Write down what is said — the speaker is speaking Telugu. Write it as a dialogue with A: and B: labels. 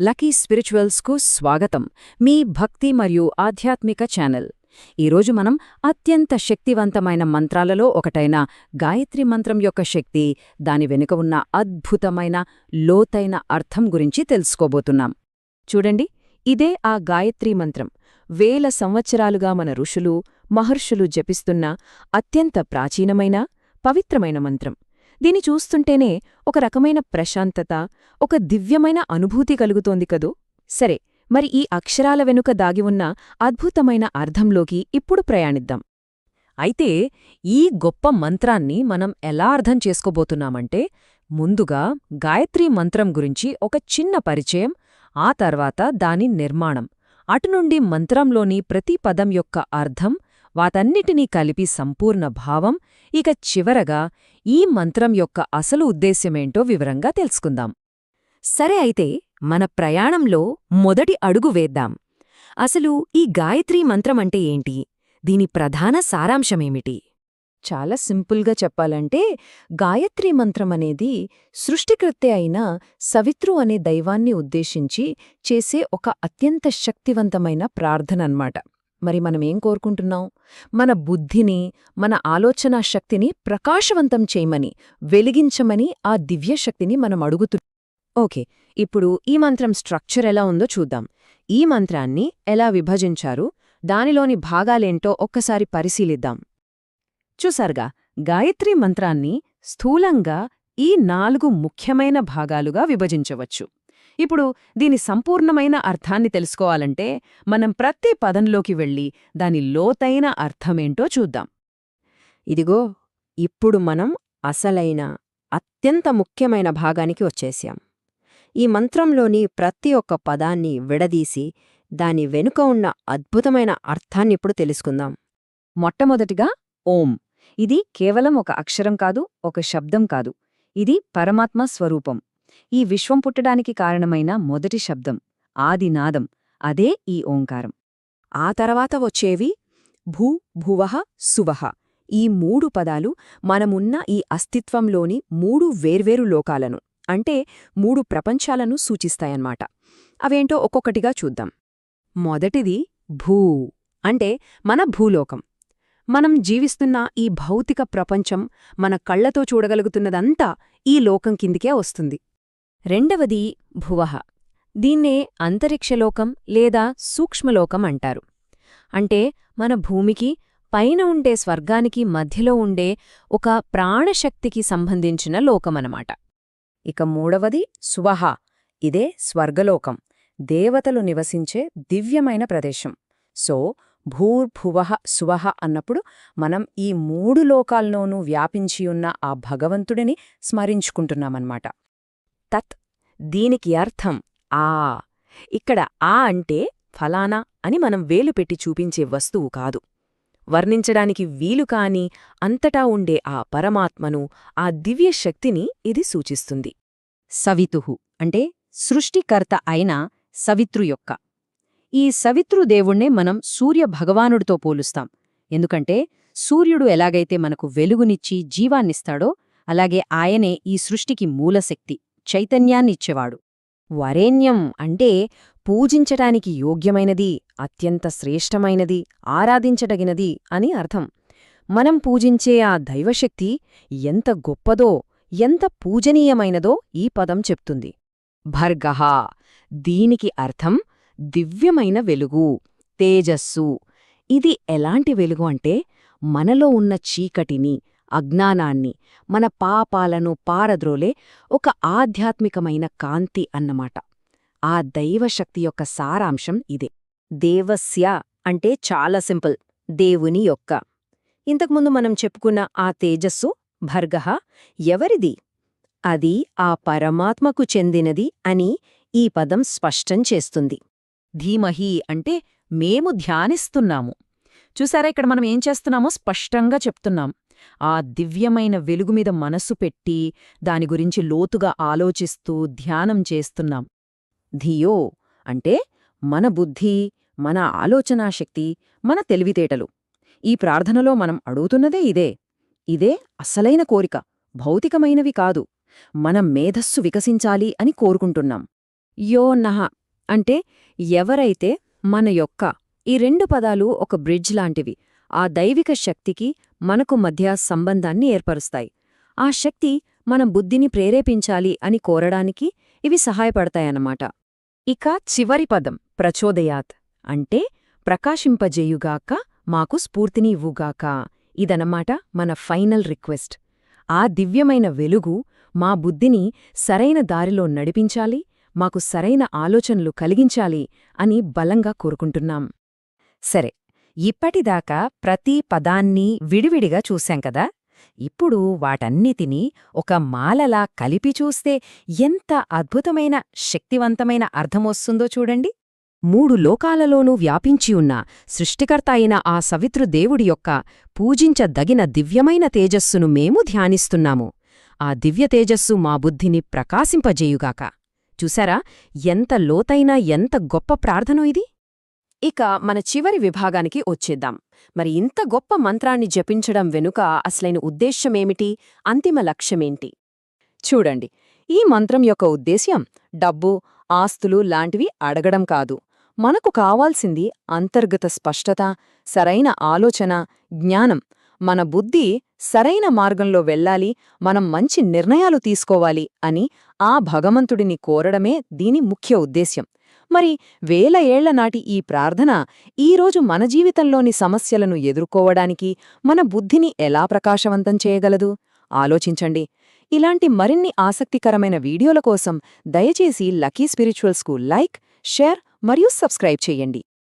A: లకీ స్పిరిచువల్స్కు స్వాగతం మీ భక్తి మరియు ఆధ్యాత్మిక ఛానల్. ఈరోజు మనం అత్యంత శక్తివంతమైన మంత్రాలలో ఒకటైన గాయత్రి మంత్రం యొక్క శక్తి దాని వెనుక ఉన్న అద్భుతమైన లోతైన అర్థం గురించి తెలుసుకోబోతున్నాం. చూడండి ఇదే ఆ గాయత్రీ మంత్రం. వేల సంవత్సరాలుగా మన ఋషులు మహర్షులు జపిస్తున్న అత్యంత ప్రాచీనమైన పవిత్రమైన మంత్రం. దీని చూస్తుంటేనే ఒక రకమైన ప్రశాంతత ఒక దివ్యమైన అనుభూతి కలుగుతోంది కదూ? సరే మరి ఈ అక్షరాల వెనుక దాగి ఉన్న అద్భుతమైన అర్థంలోకి ఇప్పుడు ప్రయాణిద్దాం. అయితే ఈ గొప్ప మంత్రాన్ని మనం ఎలా అర్థం చేసుకోబోతున్నామంటే ముందుగా గాయత్రీ మంత్రం గురించి ఒక చిన్న పరిచయం ఆ తర్వాత దాని నిర్మాణం. అటునుండి మంత్రంలోని ప్రతి పదం యొక్క అర్థం వాటన్నిటినీ కలిపి సంపూర్ణ భావం. ఇక చివరగా ఈ మంత్రం యొక్క అసలు ఉద్దేశ్యమేంటో వివరంగా తెలుసుకుందాం. సరే అయితే మన ప్రయాణంలో మొదటి అడుగు వేద్దాం. అసలు ఈ గాయత్రీ మంత్రమంటే ఏంటి? దీని ప్రధాన సారాంశమేమిటి? చాలా సింపుల్గా చెప్పాలంటే గాయత్రీ మంత్రం అనేది అయిన సవిత్రు అనే దైవాన్ని ఉద్దేశించి చేసే ఒక అత్యంత శక్తివంతమైన ప్రార్థనన్మాట మరి మనమేం కోరుకుంటున్నాం? మన బుద్ధిని మన ఆలోచనా శక్తిని ప్రకాశవంతం చేయమని వెలిగించమని ఆ దివ్యశక్తిని మనం అడుగుతు ఓకే ఇప్పుడు ఈ మంత్రం స్ట్రక్చర్ ఎలా ఉందో చూద్దాం. ఈ మంత్రాన్ని ఎలా విభజించారు? దానిలోని భాగాలేంటో ఒక్కసారి పరిశీలిద్దాం. చూసారుగా గాయత్రీ మంత్రాన్ని స్థూలంగా ఈ నాలుగు ముఖ్యమైన భాగాలుగా విభజించవచ్చు. ఇప్పుడు దీని సంపూర్ణమైన అర్థాన్ని తెలుసుకోవాలంటే మనం ప్రతి పదంలోకి వెళ్ళి దాని లోతైన అర్థమేంటో చూద్దాం. ఇదిగో ఇప్పుడు మనం అసలైన అత్యంత ముఖ్యమైన భాగానికి వచ్చేశాం ఈ మంత్రంలోని ప్రతి ఒక్క పదాన్ని విడదీసి దాని వెనుక ఉన్న అద్భుతమైన అర్థాన్నిప్పుడు తెలుసుకుందాం. మొట్టమొదటిగా ఓం. ఇది కేవలం ఒక అక్షరం కాదు ఒక శబ్దం కాదు. ఇది పరమాత్మ స్వరూపం. ఈ విశ్వం పుట్టడానికి కారణమైన మొదటి శబ్దం ఆదినాదం అదే ఈ ఓంకారం. ఆ తర్వాత వచ్చేవి భూ భువః సువహ ఈ మూడు పదాలు మనమున్న ఈ అస్తిత్వంలోని మూడు వేర్వేరు లోకాలను అంటే మూడు ప్రపంచాలను సూచిస్తాయన్నమాట. అవేంటో ఒక్కొక్కటిగా చూద్దాం. మొదటిది భూ అంటే మన భూలోకం. మనం జీవిస్తున్న ఈ భౌతిక ప్రపంచం మన కళ్ళతో చూడగలుగుతున్నదంతా ఈ లోకం కిందికే వస్తుంది. రెండవది భువః. దీన్నే అంతరిక్షలోకం లేదా సూక్ష్మలోకం అంటారు. అంటే మన భూమికి పైన ఉండే స్వర్గానికి మధ్యలో ఉండే ఒక ప్రాణశక్తికి సంబంధించిన లోకమనమాట. ఇక మూడవది సువహ ఇదే స్వర్గలోకం. దేవతలు నివసించే దివ్యమైన ప్రదేశం. సో భూర్భువహ సువహ అన్నప్పుడు మనం ఈ మూడు లోకాల్లోనూ వ్యాపించియున్న ఆ భగవంతుడిని స్మరించుకుంటున్నామన్నమాట. తత్. దీనికి అర్థం ఆ. ఇక్కడ ఆ అంటే ఫలానా అని మనం వేలు పెట్టి చూపించే వస్తువు కాదు. వర్ణించడానికి వీలుకాని అంతటా ఉండే ఆ పరమాత్మను ఆ దివ్యశక్తిని ఇది సూచిస్తుంది. సవితుహు అంటే సృష్టికర్త అయిన సవితృ యొక్క. ఈ సవితృదేవుణ్ణే మనం సూర్య భగవానుడితో పోలుస్తాం. ఎందుకంటే సూర్యుడు ఎలాగైతే మనకు వెలుగునిచ్చి జీవాన్నిస్తాడో అలాగే ఆయనే ఈ సృష్టికి మూలశక్తి. చైతన్యాన్నిచ్చేవాడు. వరేణ్యం అంటే పూజించటానికి యోగ్యమైనది అత్యంత శ్రేష్టమైనది ఆరాధించదగినది అని అర్థం. మనం పూజించే ఆ దైవశక్తి ఎంత గొప్పదో ఎంత పూజనీయమైనదో ఈ పదం చెప్తుంది. భర్గహ దీనికి అర్థం దివ్యమైన వెలుగు తేజస్సు. ఇది ఎలాంటి వెలుగు అంటే మనలో ఉన్న చీకటిని అజ్ఞానాన్ని మన పాపాలను పారద్రోలే ఒక ఆధ్యాత్మికమైన కాంతి అన్నమాట. ఆ దైవశక్తి యొక్క సారాంశం ఇదే. దేవస్య అంటే చాలా సింపుల్ దేవుని యొక్క. ఇంతకుముందు మనం చెప్పుకున్న ఆ తేజస్సు భర్గహ ఎవరిది? అది ఆ పరమాత్మకు చెందినది అని ఈ పదం స్పష్టం చేస్తుంది. ధీమహి అంటే మేము ధ్యానిస్తున్నాము. చూసారా ఇక్కడ మనం ఏం చేస్తున్నామో? స్పష్టంగా చెప్తున్నాం. ఆ దివ్యమైన వెలుగుమీద మనస్సు పెట్టి దాని గురించి లోతుగా ఆలోచిస్తూ ధ్యానం చేస్తున్నాం. ధియో అంటే మన బుద్ధి మన ఆలోచనాశక్తి మన తెలివితేటలు. ఈ ప్రార్థనలో మనం అడుగుతున్నదే ఇదే. ఇదే అసలైన కోరిక భౌతికమైనవి కాదు. మన మేధస్సు వికసించాలి అని కోరుకుంటున్నాం. యో నహ అంటే ఎవరైతే మన యొక్క ఈ రెండు పదాలు ఒక బ్రిడ్జ్ లాంటివి ఆ దైవిక శక్తికి మనకు మధ్య సంబంధాన్ని ఏర్పరుస్తాయి. ఆ శక్తి మన బుద్ధిని ప్రేరేపించాలి అని కోరడానికి ఇవి సహాయపడతాయన్నమాట. ఇక చివరి పదం ప్రచోదయాత్. అంటే ప్రకాశింపజేయుగాక మాకు స్ఫూర్తిని ఇవ్వుగాక. ఇదనమాట మన ఫైనల్ రిక్వెస్ట్. ఆ దివ్యమైన వెలుగు మా బుద్ధిని సరైన దారిలో నడిపించాలి మాకు సరైన ఆలోచనలు కలిగించాలి అని బలంగా కోరుకుంటున్నాం. సరే ఇప్పటిదాకా ప్రతి పదాన్ని విడివిడిగా చూశాం కదా. ఇప్పుడు వాటన్నిటినీ ఒక మాలలా కలిపి చూస్తే ఎంత అద్భుతమైన శక్తివంతమైన అర్థమొస్తుందో చూడండి. మూడు లోకాలలోనూ వ్యాపించి ఉన్న సృష్టికర్త అయిన ఆ సవితృదేవుడి యొక్క పూజించదగిన దివ్యమైన తేజస్సును మేము ధ్యానిస్తున్నాము. ఆ దివ్య తేజస్సు మా బుద్ధిని ప్రకాశింపజేయుగాక. చూసారా ఎంత లోతైన ఎంత గొప్ప ప్రార్థనో ఇది? ఇక మన చివరి విభాగానికి వచ్చేద్దాం. మరి ఇంత గొప్ప మంత్రాన్ని జపించడం వెనుక అసలైన ఉద్దేశ్యమేమిటి? అంతిమ లక్ష్యమేంటి? చూడండి. ఈ మంత్రం యొక్క ఉద్దేశ్యం డబ్బు ఆస్తులు లాంటివి అడగడం కాదు. మనకు కావాల్సింది అంతర్గత స్పష్టత సరైన ఆలోచన జ్ఞానం. మన బుద్ధి సరైన మార్గంలో వెళ్ళాలి మనం మంచి నిర్ణయాలు తీసుకోవాలి అని ఆ భగవంతుడిని కోరడమే దీని ముఖ్య ఉద్దేశ్యం. మరి వేల ఏళ్ళ నాటి ఈ ప్రార్థన ఈరోజు మన జీవితంలోని సమస్యలను ఎదుర్కోవడానికి మన బుద్ధిని ఎలా ప్రకాశవంతం చేయగలదు? ఆలోచించండి. ఇలాంటి మరిన్ని ఆసక్తికరమైన వీడియోల కోసం దయచేసి లకీ స్పిరిచువల్స్కు లైక్ షేర్ మరియు సబ్స్క్రైబ్ చేయండి.